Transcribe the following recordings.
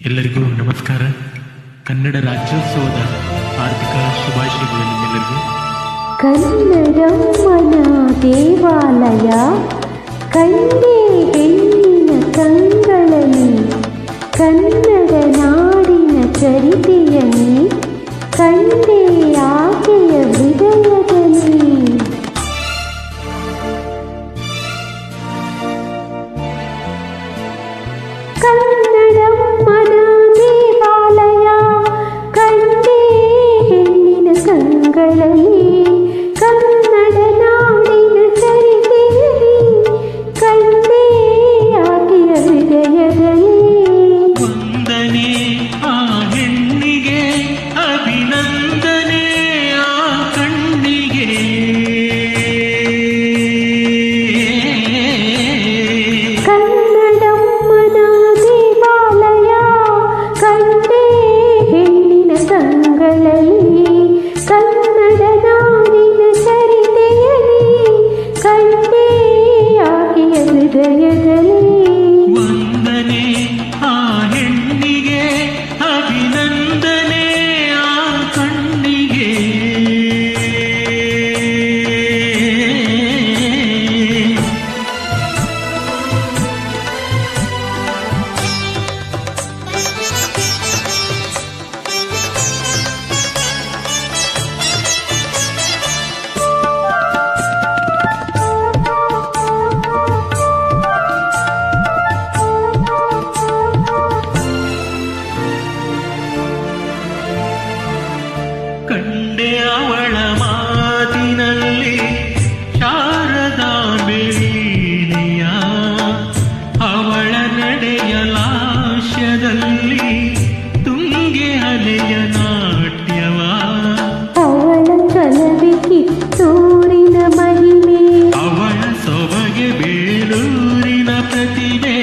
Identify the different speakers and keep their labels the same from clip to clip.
Speaker 1: ಎಲ್ಲರಿಗೂ ನಮಸ್ಕಾರ. ಕನ್ನಡ ರಾಜ್ಯೋತ್ಸವದ ಆರ್ಥಿಕ ಶುಭಾಶಯಗಳು ನಿಮ್ಮೆಲ್ಲರಿಗೂ
Speaker 2: ಕನ್ನಡಮ್ಮನ ದೇವಾಲಯ ಕಂಡೆ
Speaker 1: ಕಲೆಯ ನಾಟ್ಯವ.
Speaker 2: ಅವಳ ಕಲವೆ ಕಿತ್ತೂರಿನ ಮಹಿಮೆ.
Speaker 1: ಅವಳ ಸೊಬಗೆ ಬೇಳೂರಿನ ಪ್ರತಿಭೆ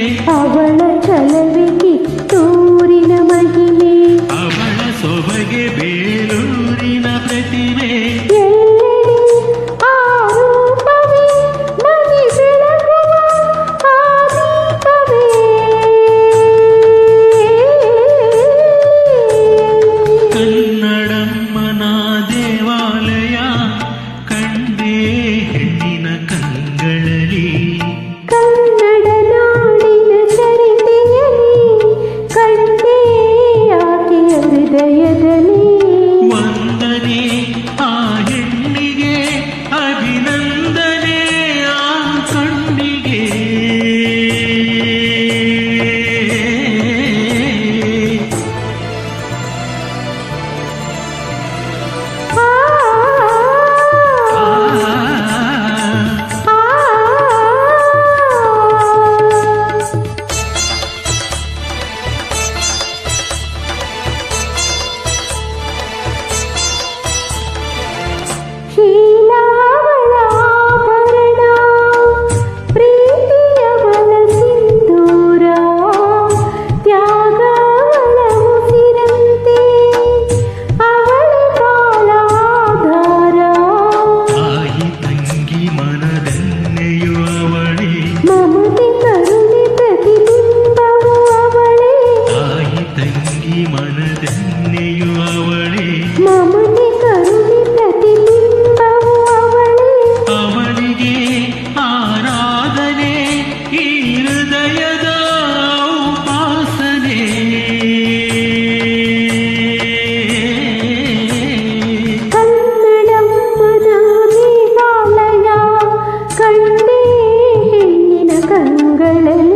Speaker 2: ಮಗಳೇ